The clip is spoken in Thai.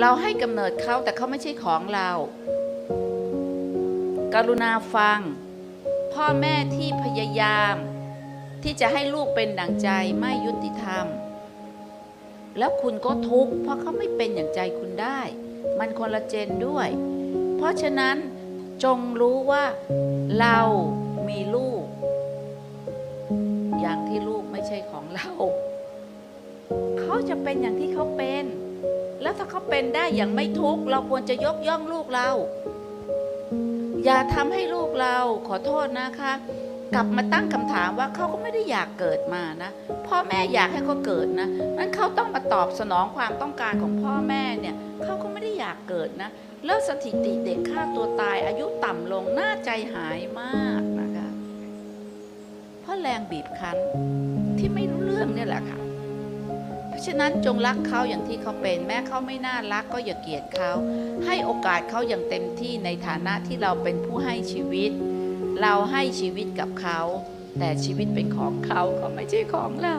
เราให้กำเนิดเขาแต่เขาไม่ใช่ของเรา กรุณาฟัง พ่อแม่ที่พยายาม ที่จะให้ลูกเป็นดั่งใจไม่ยุติธรรม แล้วคุณก็ทุกข์เพราะเขาไม่เป็นอย่างใจคุณได้ มันคนละเจนด้วย เพราะฉะนั้นจงรู้ว่าเรามีลูก อย่างที่ลูกไม่ใช่ของเรา เขาจะเป็นอย่างที่เขาเป็น แล้วถ้าเขาเป็นได้อย่างไม่ทุกข์เราควรจะยกย่องลูกเรา อย่าทำให้ลูกเราขอโทษนะคะ กลับมาตั้งคำถามว่าเขาก็ไม่ได้อยากเกิดมานะ พ่อแม่อยากให้เขาเกิดนะนั้นเขาต้องมาตอบสนองความต้องการของพ่อแม่เนี่ยเขาก็ไม่ได้อยากเกิดนะ แล้วสถิติเด็กฆ่าตัวตายอายุต่ำลงน่าใจหายมากนะคะเพราะแรงบีบคั้นที่ไม่รู้เรื่องเนี่ยแหละค่ะเพราะ ฉะนั้นจงรักเขาอย่างที่เขาเป็น แม้เขาไม่น่ารักก็อย่าเกลียดเขา ให้โอกาสเขาอย่างเต็มที่ในฐานะที่เราเป็นผู้ให้ชีวิต เราให้ชีวิตกับเขา แต่ชีวิตเป็นของเขาเขาไม่ใช่ของเรา